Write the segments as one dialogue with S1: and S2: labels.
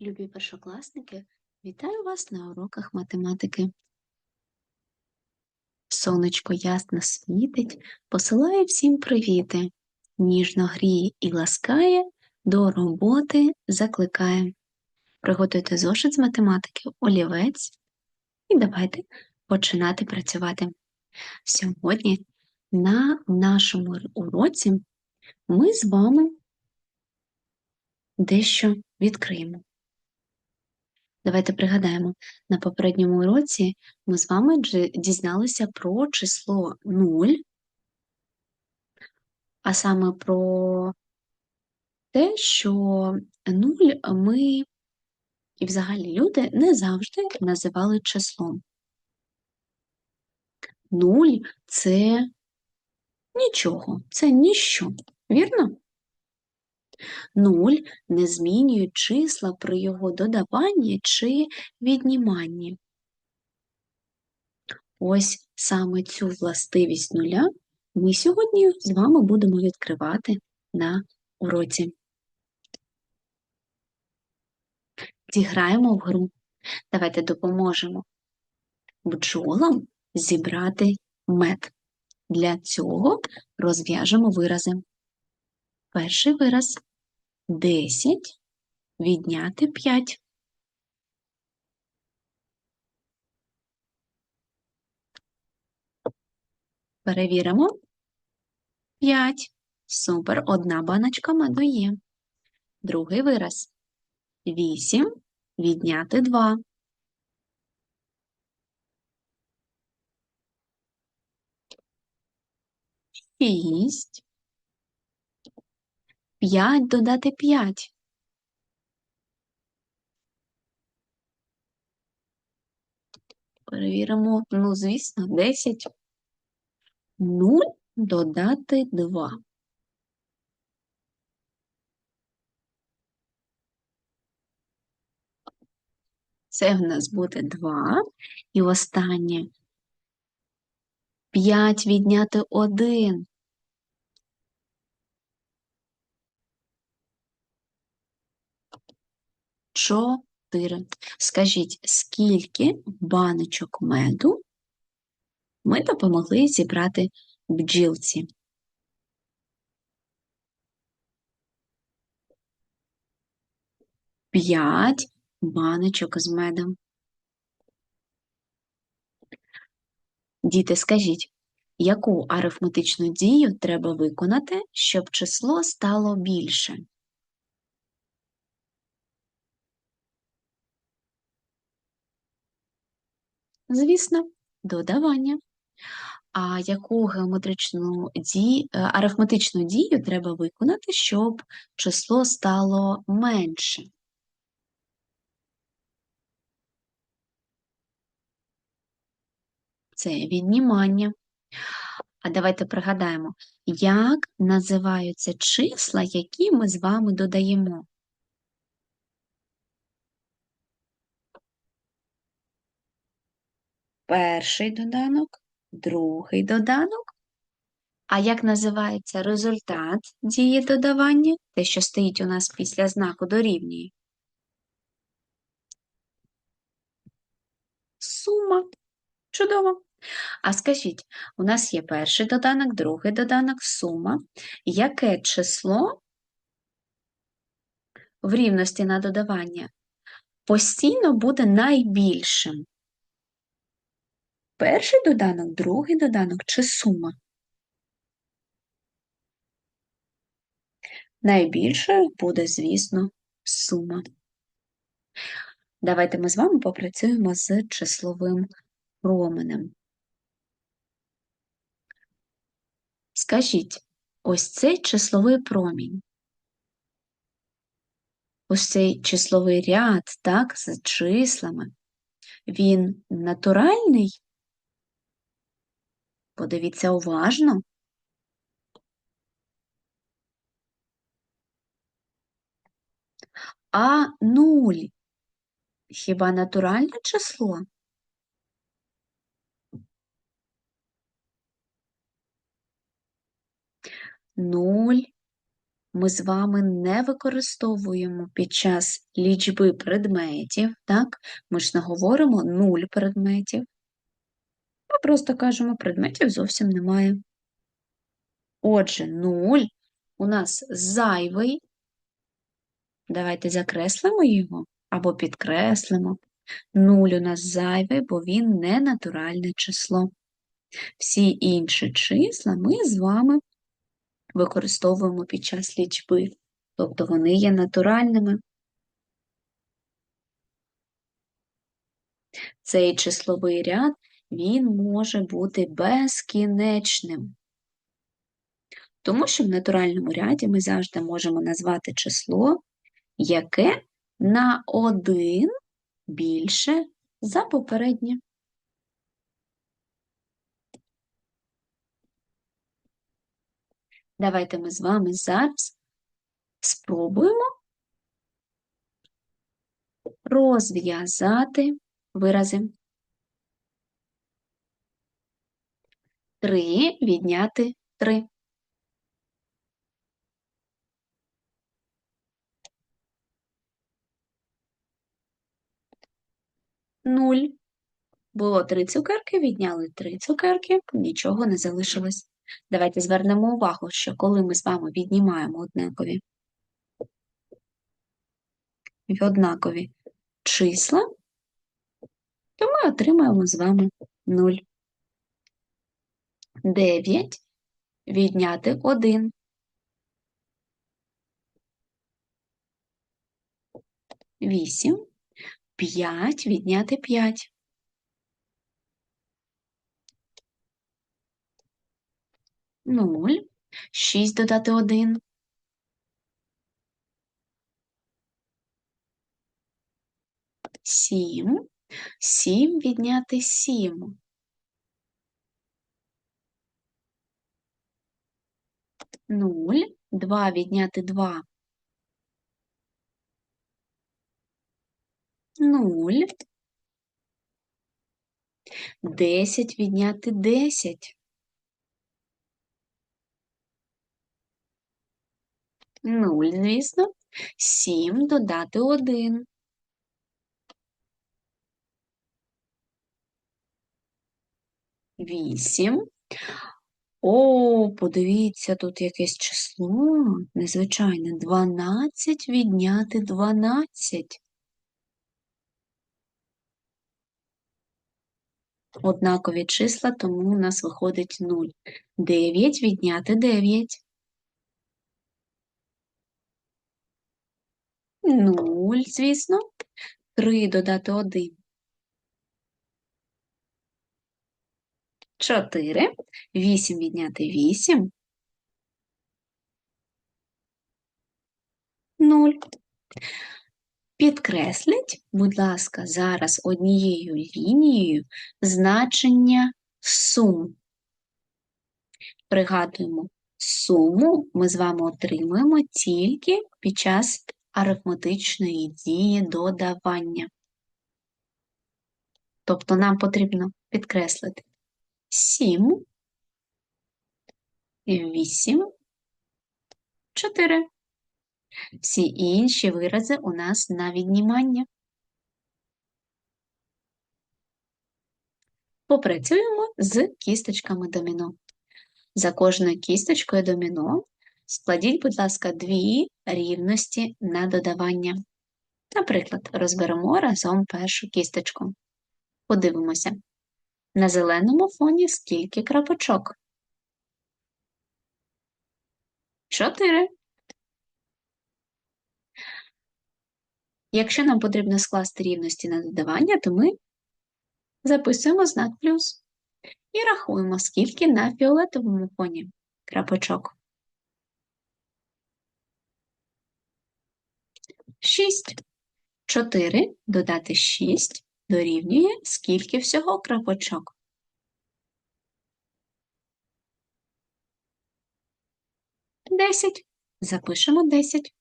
S1: Любі першокласники, вітаю вас на уроках математики. Сонечко ясно світить, посилає всім привіти, ніжно гріє і ласкає, до роботи закликає. Приготуйте зошит з математики, олівець і давайте починати працювати. Сьогодні на нашому уроці ми з вами дещо відкриємо. Давайте пригадаємо, на попередньому уроці ми з вами дізналися про число 0, а саме про те, що 0 ми і взагалі люди не завжди називали числом. 0 – це нічого, це ніщо, вірно? 0 не змінює числа при його додаванні чи відніманні. Ось саме цю властивість нуля ми сьогодні з вами будемо відкривати на уроці. Зіграємо в гру. Давайте допоможемо бджолам зібрати мед. Для цього розв'яжемо вирази. Перший вираз 10 відняти 5. Перевіримо. 5. Супер. Одна баночка меду є. Другий вираз. 8 відняти 2. Шість. П'ять додати п'ять. Перевіримо, ну, звісно, 10. 0 додати 2. Це в нас буде 2. І останнє 5 відняти 1. Чотири. Скажіть, скільки баночок меду ми допомогли зібрати бджілці? П'ять баночок з медом. Діти, скажіть, яку арифметичну дію треба виконати, щоб число стало більше? Звісно, додавання. А яку геометричну дію, арифметичну дію треба виконати, щоб число стало менше? Це віднімання. А давайте пригадаємо, як називаються числа, які ми з вами додаємо. Перший доданок, другий доданок. А як називається результат дії додавання? Те, що стоїть у нас після знаку дорівнює? Сума. Чудово. А скажіть, у нас є перший доданок, другий доданок, сума. Яке число в рівності на додавання постійно буде найбільшим? Перший доданок, другий доданок чи сума? Найбільшою буде, звісно, сума. Давайте ми з вами попрацюємо з числовим променем. Скажіть, ось цей числовий промінь, ось цей числовий ряд, так, з числами, він натуральний? Подивіться уважно. А нуль хіба натуральне число? Нуль ми з вами не використовуємо під час лічби предметів, так? Ми ж не говоримо нуль предметів. Ми просто кажемо, предметів зовсім немає. Отже, нуль у нас зайвий. Давайте закреслимо його або підкреслимо. Нуль у нас зайвий, бо він не натуральне число. Всі інші числа ми з вами використовуємо під час лічби, тобто вони є натуральними. Цей числовий ряд він може бути безкінечним. Тому що в натуральному ряді ми завжди можемо назвати число, яке на один більше за попереднє. Давайте ми з вами зараз спробуємо розв'язати вирази. Три відняти три. Нуль. Було три цукерки, відняли три цукерки, нічого не залишилось. Давайте звернемо увагу, що коли ми з вами віднімаємо однакові однакові числа, то ми отримаємо з вами 0. 9 відняти 1. Вісім, п'ять відняти п'ять. Нуль, шість додати один. Сім, сім відняти сім. Нуль, два відняти два. Нуль. Десять відняти десять. Нуль, звісно. Сім додати один. Вісім. О, подивіться, тут якесь число незвичайне. Дванадцять відняти дванадцять. Однакові числа, тому у нас виходить 0. 9 відняти 9. 0, звісно. 3 додати 1. 4. 8 відняти 8. 0. Підкресліть, будь ласка, зараз однією лінією значення сум. Пригадуємо, суму ми з вами отримуємо тільки під час арифметичної дії додавання. Тобто нам потрібно підкреслити 7, 8, 4. Всі інші вирази у нас на віднімання. Попрацюємо з кісточками доміно. За кожною кісточкою доміно складіть, будь ласка, дві рівності на додавання. Наприклад, розберемо разом першу кісточку. Подивимося. На зеленому фоні скільки крапочок? Чотири. Якщо нам потрібно скласти рівності на додавання, то ми записуємо знак плюс і рахуємо, скільки на фіолетовому фоні крапочок. 6. 4 додати 6 дорівнює скільки всього крапочок. Десять. Запишемо 10.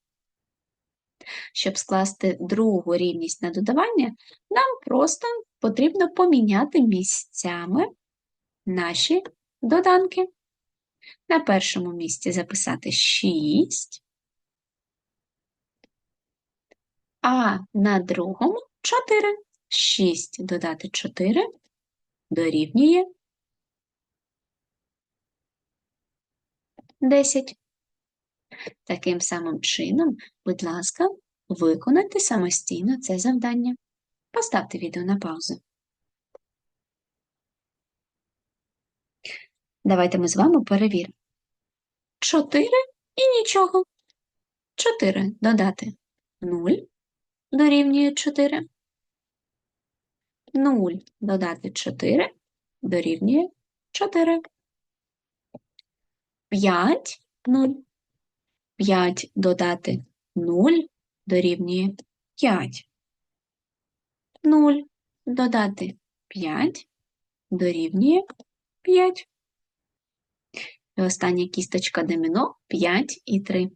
S1: Щоб скласти другу рівність на додавання, нам просто потрібно поміняти місцями наші доданки. На першому місці записати 6, А на другому 4. 6 додати 4 дорівнює 10. Таким самим чином, будь ласка, виконайте самостійно це завдання. Поставте відео на паузу. Давайте ми з вами перевіримо. 4 і нічого. 4 додати 0 дорівнює 4. 0 додати 4 дорівнює 4. 5 0. 5 додати 0 дорівнює 5. 0 додати 5 дорівнює 5. І остання кісточка доміно 5 і 3.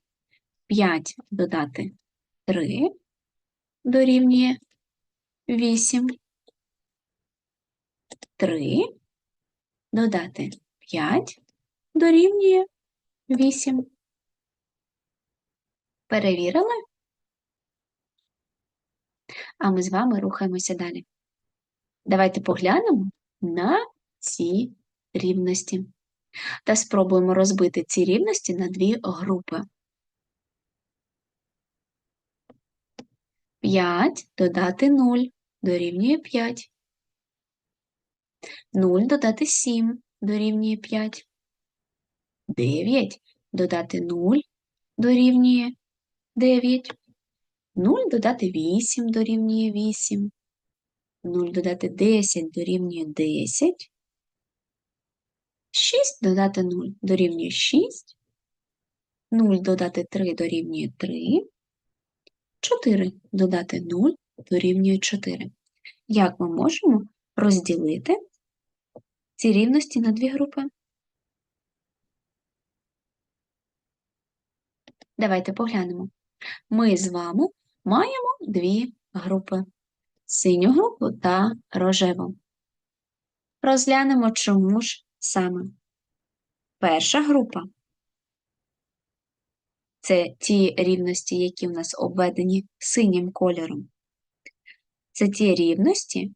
S1: 5 додати 3 дорівнює 8. 3 додати 5 дорівнює 8. Перевірили? А ми з вами рухаємося далі. Давайте поглянемо на ці рівності та спробуємо розбити ці рівності на дві групи. 5 додати 0 дорівнює 5. 0 додати 7 дорівнює 5. 9 додати 0 дорівнює 9. 0 додати 8 дорівнює 8. 0 додати 10 дорівнює 10. 6 додати 0 дорівнює 6. 0 додати 3 дорівнює 3. 4 додати 0 дорівнює 4. Як ми можемо розділити ці рівності на дві групи? Давайте поглянемо. Ми з вами маємо дві групи синю групу та рожеву. Розглянемо, чому ж саме. Перша група це ті рівності, які у нас обведені синім кольором. Це ті рівності,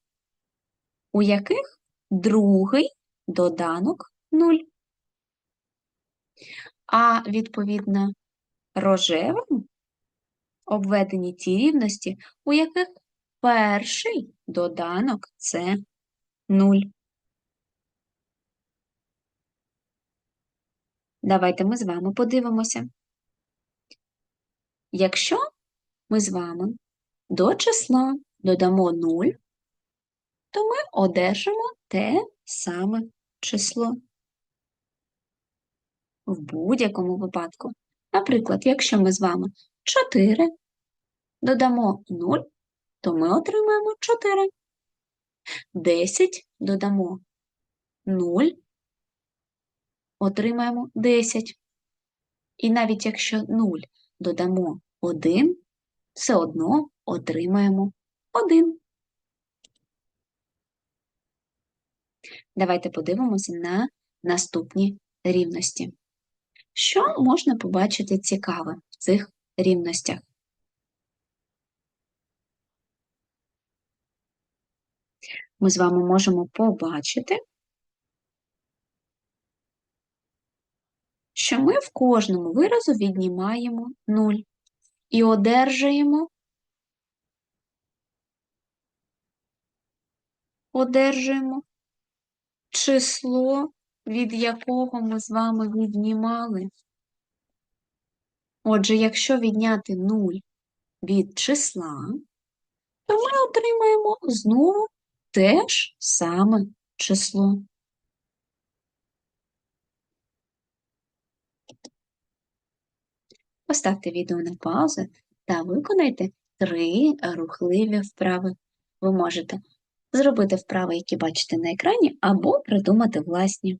S1: у яких другий доданок 0. А відповідно рожевим обведені ті рівності, у яких перший доданок це 0. Давайте ми з вами подивимося. Якщо ми з вами до числа додамо 0, то ми одержимо те саме число. В будь-якому випадку. Наприклад, якщо ми з вами 4 додамо 0, то ми отримаємо 4. 10 додамо 0, отримаємо 10. І навіть якщо 0 додамо 1, все одно отримаємо 1. Давайте подивимося на наступні рівності. Що можна побачити цікаве в цих рівностях? Ми з вами можемо побачити, що ми в кожному виразу віднімаємо 0 і одержуємо одержуємо число, від якого ми з вами віднімали. Отже, якщо відняти 0 від числа, то ми отримаємо знову те ж саме число. Поставте відео на паузу та виконайте три рухливі вправи. Ви можете зробити вправи, які бачите на екрані, або придумати власні.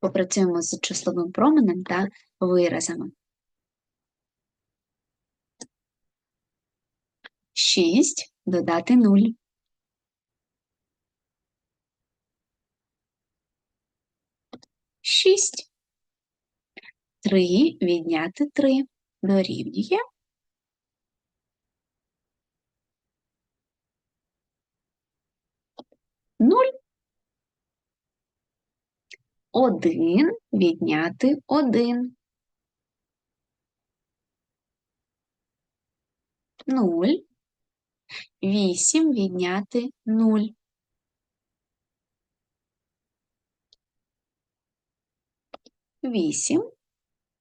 S1: Попрацюємо з числовим променем та виразами. 6 додати 0. 6 3 відняти 3 дорівнює. Нуль. Один відняти один. Нуль. Вісім відняти нуль. Вісім.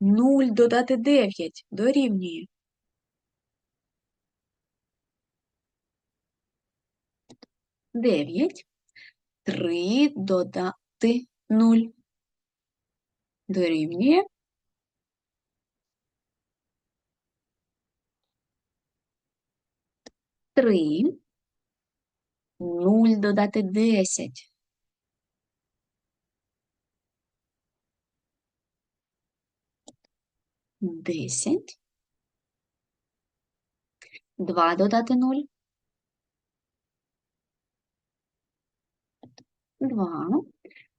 S1: Нуль додати дев'ять дорівнює. Дев'ять. Три додати нуль. Дорівнює. Три. Нуль додати десять. Десять. Два додати нуль. Два.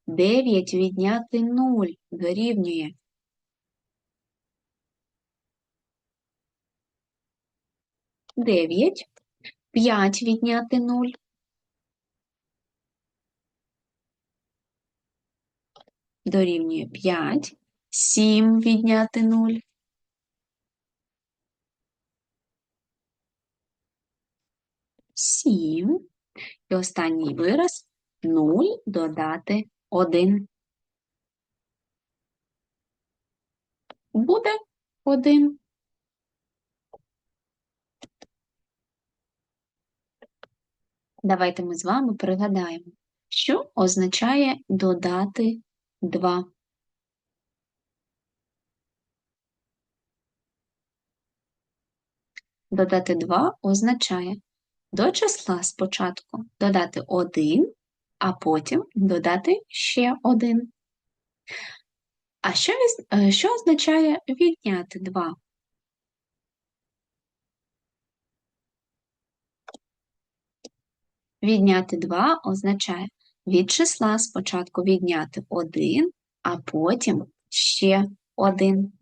S1: Дев'ять відняти нуль дорівнює. Дев'ять. П'ять відняти нуль. Дорівнює п'ять. Сім відняти нуль. Сім. І останній вираз нуль додати один. Буде один. Давайте ми з вами пригадаємо, що означає додати 2. Додати 2 означає до числа спочатку додати 1, а потім додати ще 1. А що, е, що означає відняти 2? Відняти 2 означає від числа спочатку відняти 1, а потім ще 1.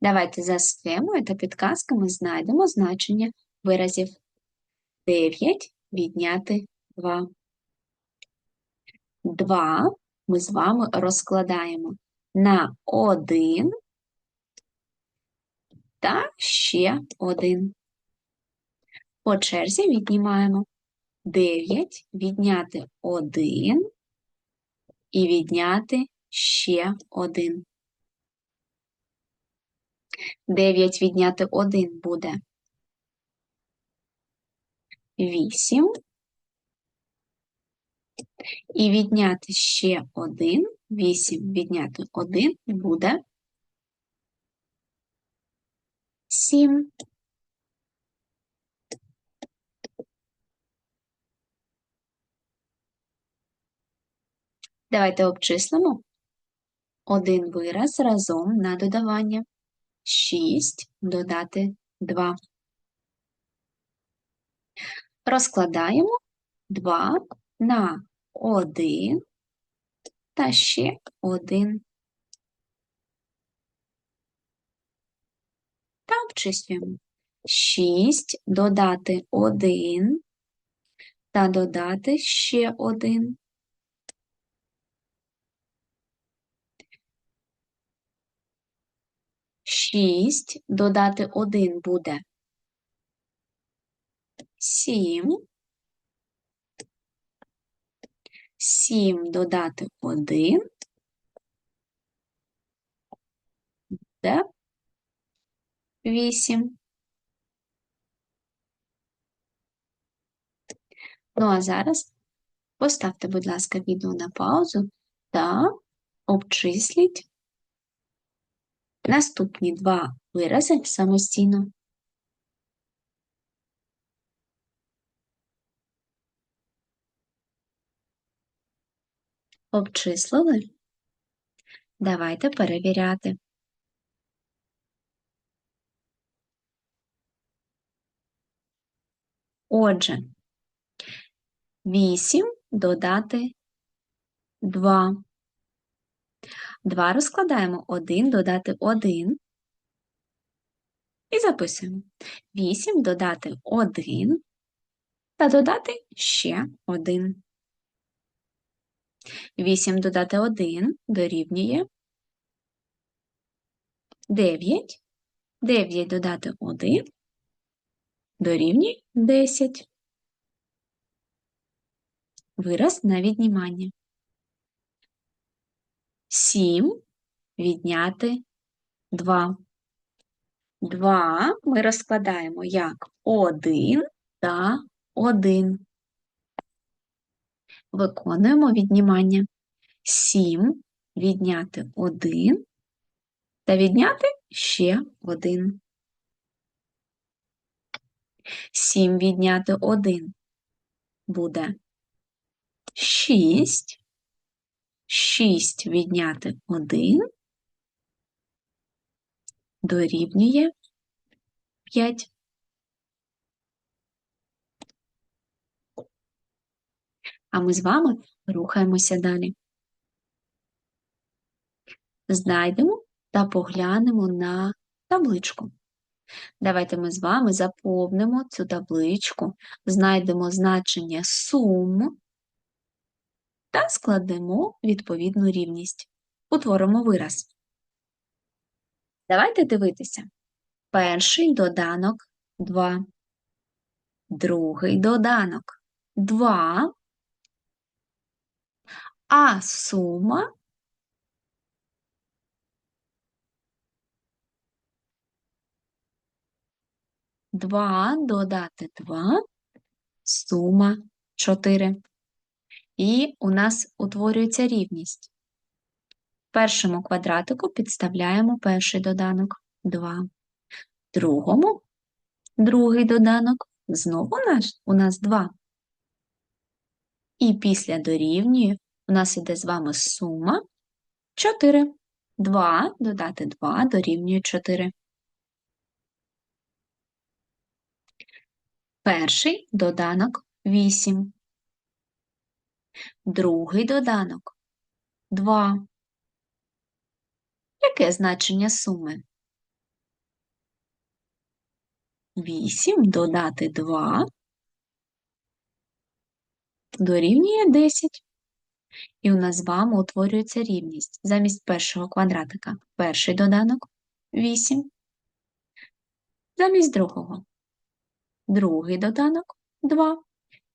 S1: Давайте за схемою та підказками знайдемо значення виразів 9 відняти 2. 2 ми з вами розкладаємо на 1 та ще 1. По черзі віднімаємо 9 відняти 1 і відняти ще 1. 9 відняти 1 буде 8. І відняти ще 1. 8 відняти 1 буде 7. Давайте обчислимо один вираз разом на додавання. 6 додати 2. Розкладаємо 2 на 1 та ще 1. Та обчислюємо. 6 додати 1 та додати ще 1. Шість додати один буде сім. Сім додати один буде вісім. Ну, а зараз поставте, будь ласка, відео на паузу та обчисліть наступні два вирази самостійно. Обчислили? Давайте перевіряти. Отже, 8 додати 2. 2 розкладаємо 1 додати 1 і записуємо. 8 додати 1 та додати ще 1. 8 додати 1 дорівнює 9. 9 додати 1 дорівнює 10. Вираз на віднімання. 7 відняти 2. 2 ми розкладаємо як 1 та 1. Виконуємо віднімання. 7 відняти 1 та відняти ще 1. 7 відняти 1 буде 6. 6 відняти 1 дорівнює 5. А ми з вами рухаємося далі. Знайдемо та поглянемо на табличку. Давайте ми з вами заповнимо цю табличку, знайдемо значення сум та складемо відповідну рівність. Утворимо вираз. Давайте дивитися. Перший доданок 2. Другий доданок 2. А сума Два додати два, сума 4. І у нас утворюється рівність. В першому квадратику підставляємо перший доданок 2. Другому другий доданок знову у нас 2. І після дорівнює у нас іде з вами сума 4. 2 додати 2 дорівнює 4. Перший доданок 8. Другий доданок 2. Яке значення суми? 8 додати 2 дорівнює 10. І у нас з вами утворюється рівність. Замість першого квадратика перший доданок 8. Замість другого другий доданок 2.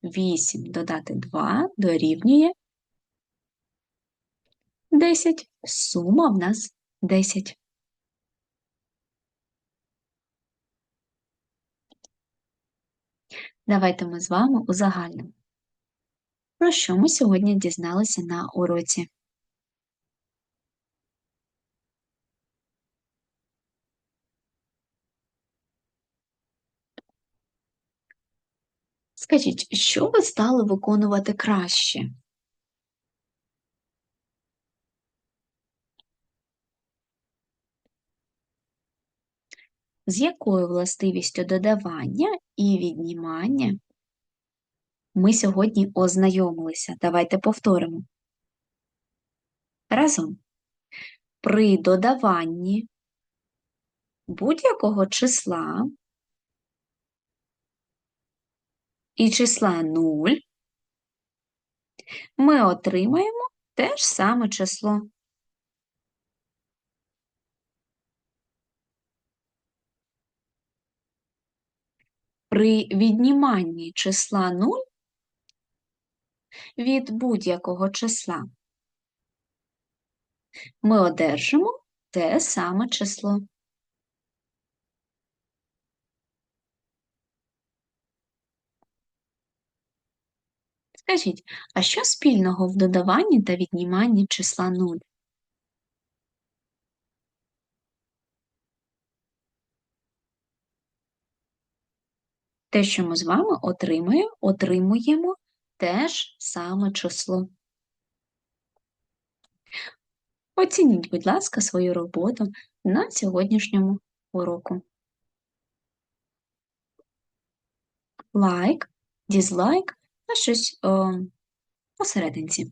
S1: 8 додати 2 дорівнює 10. Сума в нас 10. Давайте ми з вами узагальнимо. Про що ми сьогодні дізналися на уроці? Скажіть, що ви стали виконувати краще? З якою властивістю додавання і віднімання ми сьогодні ознайомилися? Давайте повторимо. Разом. При додаванні будь-якого числа і числа 0 ми отримаємо те ж саме число. При відніманні числа 0 від будь-якого числа ми одержимо те саме число. Скажіть, а що спільного в додаванні та відніманні числа 0? Те, що ми з вами отримуємо, отримуємо те ж саме число. Оцініть, будь ласка, свою роботу на сьогоднішньому уроку. Лайк, дізлайк та щось о, посерединці.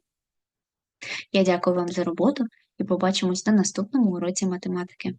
S1: Я дякую вам за роботу і побачимось на наступному уроці математики.